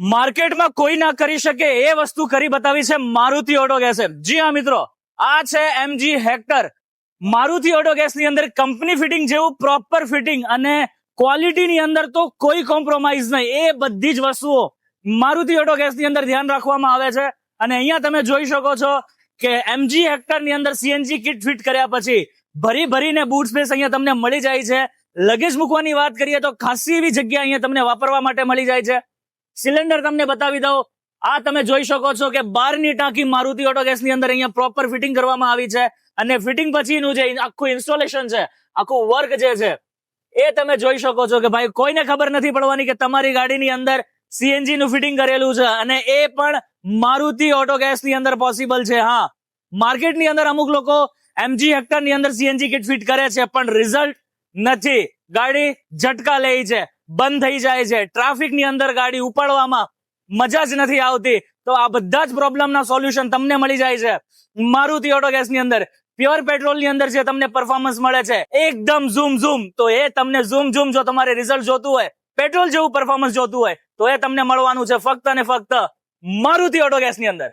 માર્કેટમાં કોઈ ના કરી શકે એ વસ્તુ કરી બતાવી છે મારુતિ ઓટો ગેસે જી હા, મિત્રો. આ છે એમજી હેક્ટર. મારુતિ ઓટો ગેસની અંદર કંપની ફિટિંગ જેવું પ્રોપર ફિટિંગ અને ક્વોલિટીની અંદર તો કોઈ કોમ્પ્રોમાઇઝ નહીં. એ બધી જ વસ્તુઓ મારુતિ ઓટો ગેસની અંદર ધ્યાન રાખવામાં આવે છે. અને અહીંયા તમે જોઈ શકો છો કે એમજી હેક્ટરની અંદર સીએનજી કિટ ફિટ કર્યા પછી ભરી ભરીને બૂટ સ્પેસ અહીંયા તમને મળી જાય છે. લગેજ મૂકવાની વાત કરીએ તો ખાસી એવી જગ્યા અહીંયા તમને વાપરવા માટે મળી જાય છે. સિલિન્ડર તમને બતાવી દઉં. આ તમે જોઈ શકો છો કે બારની ટાંકી મારુતિ ઓટો ગેસની અંદર અહીંયા પ્રોપર ફિટિંગ કરવામાં આવી છે. અને ફિટિંગ પછીનું જે આખું ઇન્સ્ટોલેશન છે, આખું વર્ક જે છે, એ તમે જોઈ શકો છો કે ભાઈ કોઈને ખબર નથી પડવાની કે તમારી ગાડીની અંદર સીએનજી નું ફિટિંગ કરેલું છે. અને એ પણ મારુતિ ઓટો ગેસની અંદર પોસિબલ છે. હા, માર્કેટની અંદર અમુક લોકો એમજી હેક્ટરની અંદર સીએનજી કિટ ફિટ કરે છે, પણ રિઝલ્ટ નથી. ગાડી ઝટકા લે છે. બંધ થઈ જાય છે. ટ્રાફિકની અંદર ગાડી ઉપાડવામાં મજા જ નથી આવતી. તો આ બધા જ પ્રોબ્લેમના સોલ્યુશન તમને મળી જાય છે. મારુતિ ઓટો ગેસની અંદર પ્યોર પેટ્રોલની અંદર જે તમને પરફોર્મન્સ મળે છે, એકદમ ઝૂમ ઝૂમ તો એ તમને ઝૂમ ઝૂમ જો તમારે રિઝલ્ટ જોતું હોય પેટ્રોલ જેવું પરફોર્મન્સ જોતું હોય, તો એ તમને મળવાનું છે ફક્ત અને ફક્ત મારુતિ ઓટો ગેસની અંદર.